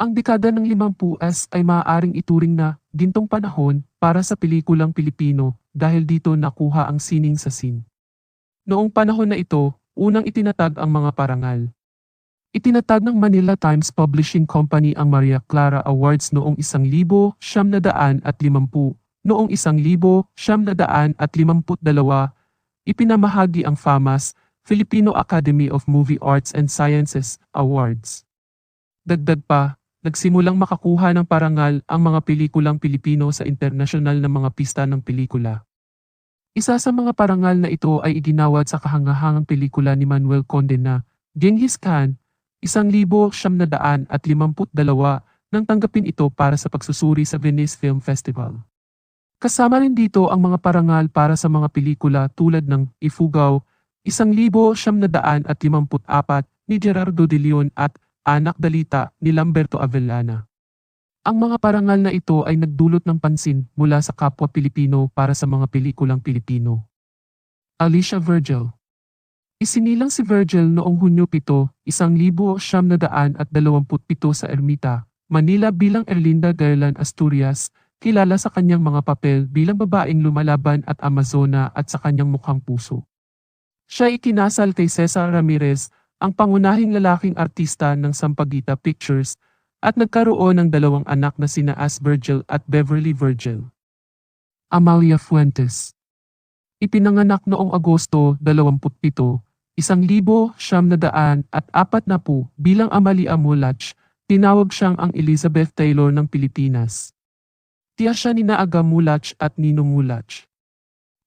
Ang dekada ng 50s ay maaaring ituring na gintong panahon para sa pelikulang Pilipino dahil dito nakuha ang sining sa scene. Noong panahon na ito, unang itinatag ang mga parangal. Itinatag ng Manila Times Publishing Company ang Maria Clara Awards noong 1,000 siyam na daan at limampu. Noong 1,000 siyam na daan at limamput dalawa, ipinamahagi ang FAMAS, Filipino Academy of Movie Arts and Sciences Awards. Dagdag pa, nagsimulang makakuha ng parangal ang mga pelikulang Pilipino sa internasyonal na mga pista ng pelikula. Isa sa mga parangal na ito ay iginawad sa kahangahangang pelikula ni Manuel Conde na Genghis Khan, isang libo siyam na daan at limamput dalawa nang tanggapin ito para sa pagsusuri sa Venice Film Festival. Kasama rin dito ang mga parangal para sa mga pelikula tulad ng limamput apat ni Gerardo de Leon at Anak Dalita ni Lamberto Avellana. Ang mga parangal na ito ay nagdulot ng pansin mula sa kapwa Pilipino para sa mga pelikulang Pilipino. Alicia Virgil Isinilang si Virgil noong Hunyo 7, 1927 sa Ermita, Manila bilang Erlinda Garland Asturias, kilala sa kanyang mga papel bilang babaeng lumalaban at Amazona at sa kanyang mukhang puso. Siya ikinasal kay Cesar Ramirez, ang pangunahing lalaking artista ng Sampaguita Pictures, at nagkaroon ng dalawang anak na sina As Virgil at Beverly Virgil. Amalia Fuentes Ipinanganak noong Agosto 27, isang libo siyam na daan at apat na po bilang Amalia Mulach, tinawag siyang ang Elizabeth Taylor ng Pilipinas. Tiya siya ni Naaga Mulach at Nino Mulach.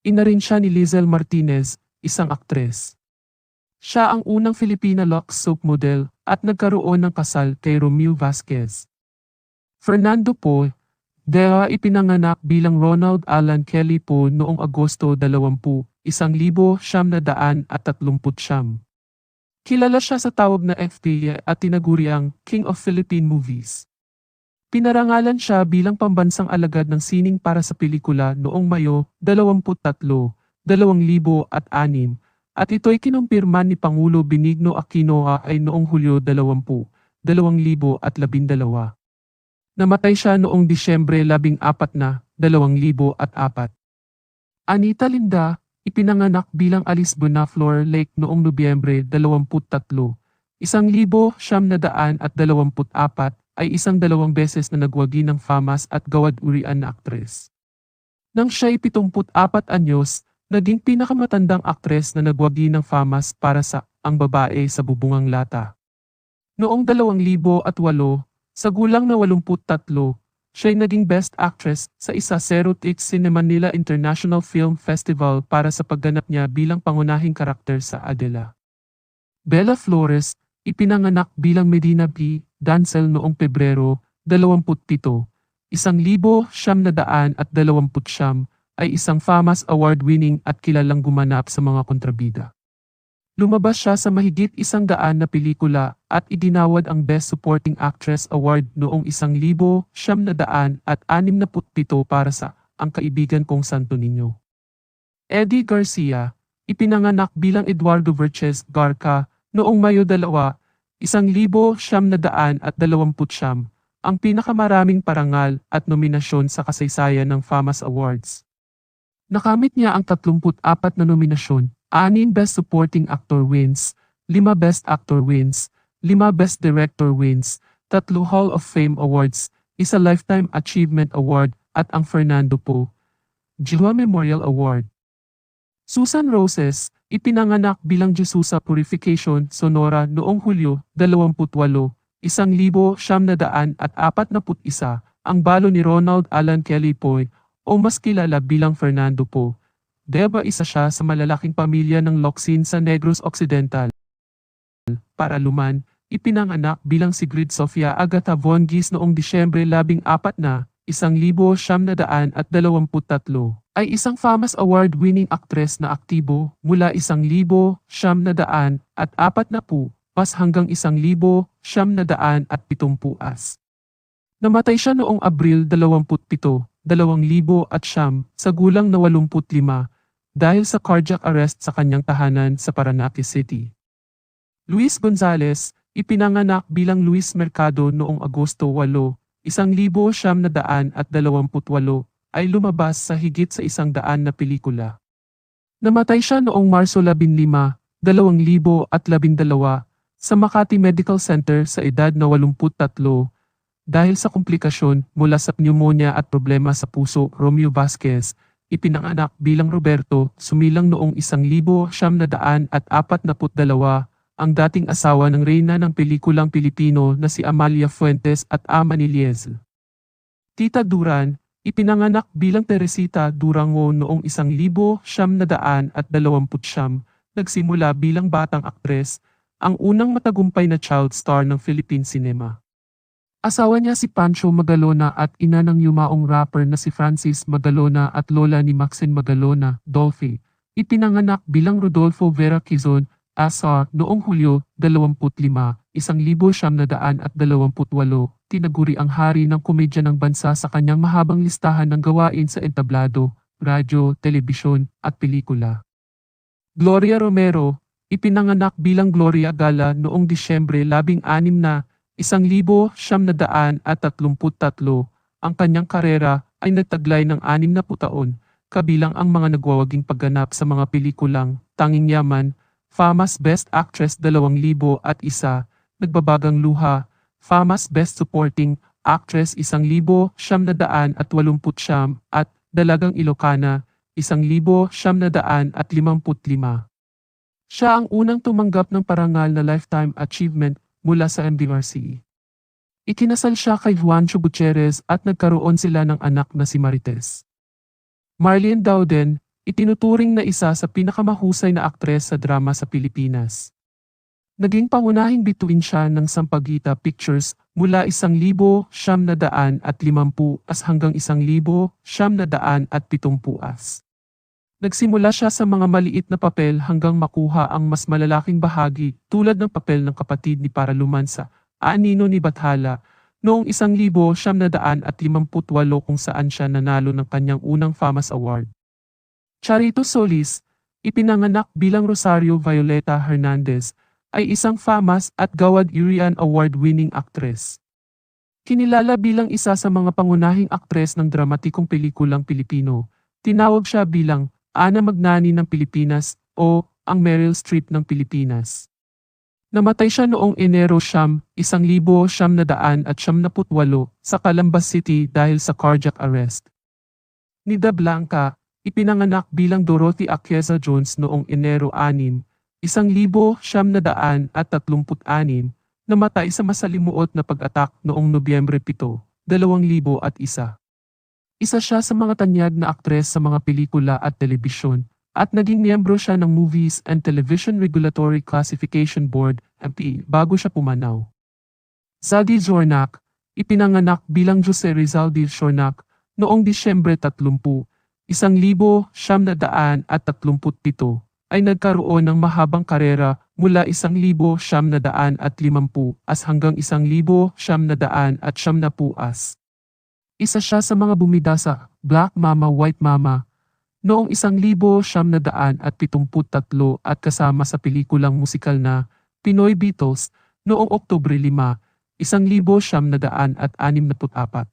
Ina rin siya ni Lizel Martinez, isang aktres. Siya ang unang Filipina Lux soap model at nagkaroon ng kasal kay Romeo Vasquez. Fernando po, Dea ipinanganak bilang Ronald Alan Kelly po noong Agosto 20, isang libo siyam na daan at tatlumput siyam. Kilala siya sa tawag na FPA at tinaguriang King of Philippine Movies. Pinarangalan siya bilang pambansang alagad ng sining para sa pelikula noong Mayo 23, 2006 at ito'y kinumpirma ni Pangulo Benigno Aquino ay noong Hulyo 20, 2012. Namatay siya noong Disyembre 14 na 2004. Anita Linda, ipinanganak bilang Alice Bonaflor Lake noong Nobyembre 23, isang libo siyam na daan at dalawamput apat ay isang dalawang beses na nagwagi ng famas at gawad-urian na aktres. Nang siya'y 74 anyos, Naging pinakamatandang aktres na nagwagi ng famas para sa ang babae sa bubungang lata. Noong 2008, sa gulang na 83, siya'y naging Best Actress sa isa 06 Cinema Manila International Film Festival para sa pagganap niya bilang pangunahing karakter sa Adela. Bella Flores, ipinanganak bilang Medina B. Dancel noong Pebrero 27, 1929 ay isang FAMAS award-winning at kilalang gumanap sa mga kontrabida. Lumabas siya sa mahigit isang daan na pelikula at idinawad ang Best Supporting Actress Award noong isang libo siyam na daan at anim na putpito para sa Ang Kaibigan Kong Santo Niño. Eddie Garcia, ipinanganak bilang Eduardo Verches Garca noong Mayo 2, isang libo siyam na daan at dalawamput siyam, ang pinakamaraming parangal at nominasyon sa kasaysayan ng FAMAS Awards. Nakamit niya ang 34 na nominasyon, 6 Best Supporting Actor wins, 5 Best Actor wins, 5 Best Director wins, 3 Hall of Fame Awards, isa Lifetime Achievement Award at ang Fernando Po. Jilwa Memorial Award. Susan Roses, ipinanganak bilang Jesusa Purification, Sonora noong Hulyo 28, isang libo siyam na daan at apat na put isa, ang balo ni Ronald Alan Kelly Poy o mas kilala bilang Fernando Po. Deba isa siya sa malalaking pamilya ng Locsin sa Negros Occidental. Para luman, ipinanganak bilang si Grid Sofia Agata Von noong Disyembre 14 na, isang libo siyam na daan at dalawamput tatlo, ay isang FAMAS award-winning actress na aktibo mula isang libo siyam na daan at apat na pu, pas hanggang isang libo siyam na daan at pitumpuas. Namatay siya noong Abril 27, 2000 at siyam sa gulang na 85 dahil sa cardiac arrest sa kanyang tahanan sa Paranaque City. Luis Gonzales, ipinanganak bilang Luis Mercado noong Agosto 8, 1928 ay lumabas sa higit sa isang daan na pelikula. Namatay siya noong Marso 15, 2012 sa Makati Medical Center sa edad na 83 dahil sa komplikasyon mula sa pneumonia at problema sa puso Romeo Vasquez, ipinanganak bilang Roberto, sumilang noong 1942 ang dating asawa ng reyna ng pelikulang Pilipino na si Amalia Fuentes at ama ni Liesl. Tita Duran, ipinanganak bilang Teresita Durango noong 1929, nagsimula bilang batang aktres, ang unang matagumpay na child star ng Philippine cinema. Asawa niya si Pancho Magalona at ina ng yumaong rapper na si Francis Magalona at lola ni Maxine Magalona, Dolphy. Ipinanganak bilang Rodolfo Vera Quezon, Asar, noong Hulyo 25, 1928, tinaguri ang hari ng komedya ng bansa sa kanyang mahabang listahan ng gawain sa entablado, radyo, telebisyon, at pelikula. Gloria Romero, ipinanganak bilang Gloria Gala noong Disyembre 16 na 1933, ang kanyang karera ay nagtaglay ng 60 taon, kabilang ang mga nagwawaging pagganap sa mga pelikulang Tanging Yaman, Famas Best Actress 2001, Nagbabagang Luha, Famas Best Supporting Actress 1,980 at Dalagang Ilocana 1,955. Siya ang unang tumanggap ng parangal na Lifetime Achievement mula sa MDRC. Ikinasal siya kay Juancho Gutierrez at nagkaroon sila ng anak na si Marites. Marlene Dowden, itinuturing na isa sa pinakamahusay na aktres sa drama sa Pilipinas. Naging pangunahing bituin siya ng Sampaguita Pictures mula 1,000 siyam na daan at 50 as hanggang 1,000 siyam na daan at 70 as. Nagsimula siya sa mga maliit na papel hanggang makuha ang mas malalaking bahagi tulad ng papel ng kapatid ni Paraluman sa Anino ni Bathala noong 1,758 kung saan siya nanalo ng kanyang unang FAMAS Award. Charito Solis, ipinanganak bilang Rosario Violeta Hernandez, ay isang FAMAS at Gawad Urian Award-winning actress. Kinilala bilang isa sa mga pangunahing aktres ng dramatikong pelikulang Pilipino. Tinawag siya bilang Ana Magnani ng Pilipinas o ang Meryl Streep ng Pilipinas. Namatay siya noong Enero siyam, isang libo siyam na daan at siyam na putwalo sa Calambas City dahil sa cardiac arrest. Nida Blanca, Ipinanganak bilang Dorothy Aquiesa Jones noong Enero 6, 1936, namatay sa masalimuot na pag-atak noong Nobyembre 7, 2001. Isa siya sa mga tanyag na aktres sa mga pelikula at telebisyon at naging miyembro siya ng Movies and Television Regulatory Classification Board MPE bago siya pumanaw. Zadi Zornak, ipinanganak bilang Jose Rizal de Zornak noong Disyembre 30, isang libo siyam na daan at tatlumput pito ay nagkaroon ng mahabang karera mula isang libo siyam na daan at limampu as hanggang isang libo siyam na daan at siyam na as. Isa siya sa mga bumida sa Black Mama White Mama noong 1973 at kasama sa pelikulang musikal na Pinoy Beatles noong Oktubre 5, 1964.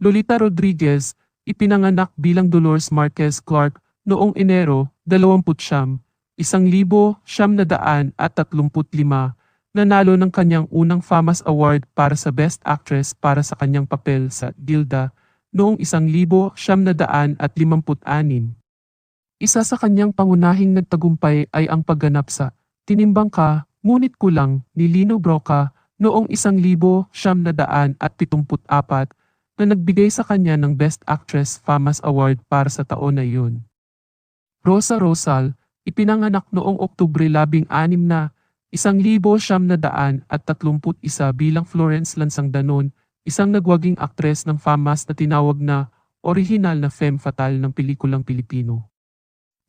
Lolita Rodriguez, ipinanganak bilang Dolores Marquez Clark noong Enero 29, 1935 nanalo ng kanyang unang FAMAS Award para sa Best Actress para sa kanyang papel sa Gilda noong isang libo siyam na daan at limamput anim. Isa sa kanyang pangunahing nagtagumpay ay ang pagganap sa Tinimbang Ka, Ngunit Kulang ni Lino Broca noong isang libo siyam na daan at pitumput apat na nagbigay sa kanya ng Best Actress FAMAS Award para sa taon na iyon. Rosa Rosal, ipinanganak noong Oktubre 16 na isang libo siyam na daan at tatlumput isa bilang Florence Lansangdanon, isang nagwaging aktres ng FAMAS na tinawag na original na femme fatale ng pelikulang Pilipino.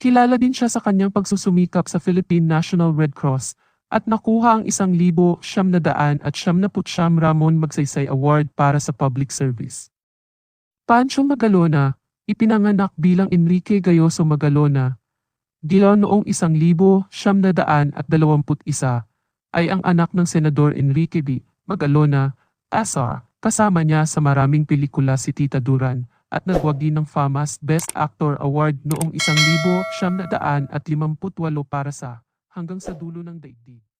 Kilala din siya sa kanyang pagsusumikap sa Philippine National Red Cross at nakuha ang isang libo siyam na daan at siyam na putsyam Ramon Magsaysay Award para sa public service. Pancho Magalona, ipinanganak bilang Enrique Gayoso Magalona, Dilaw noong isang libo siyam na daan at dalawamput isa, ay ang anak ng Senador Enrique B. Magalona, Asar. Kasama niya sa maraming pelikula si Tita Duran at nagwagi ng FAMAS Best Actor Award noong 1958 para sa Hanggang sa Dulo ng Daigdig.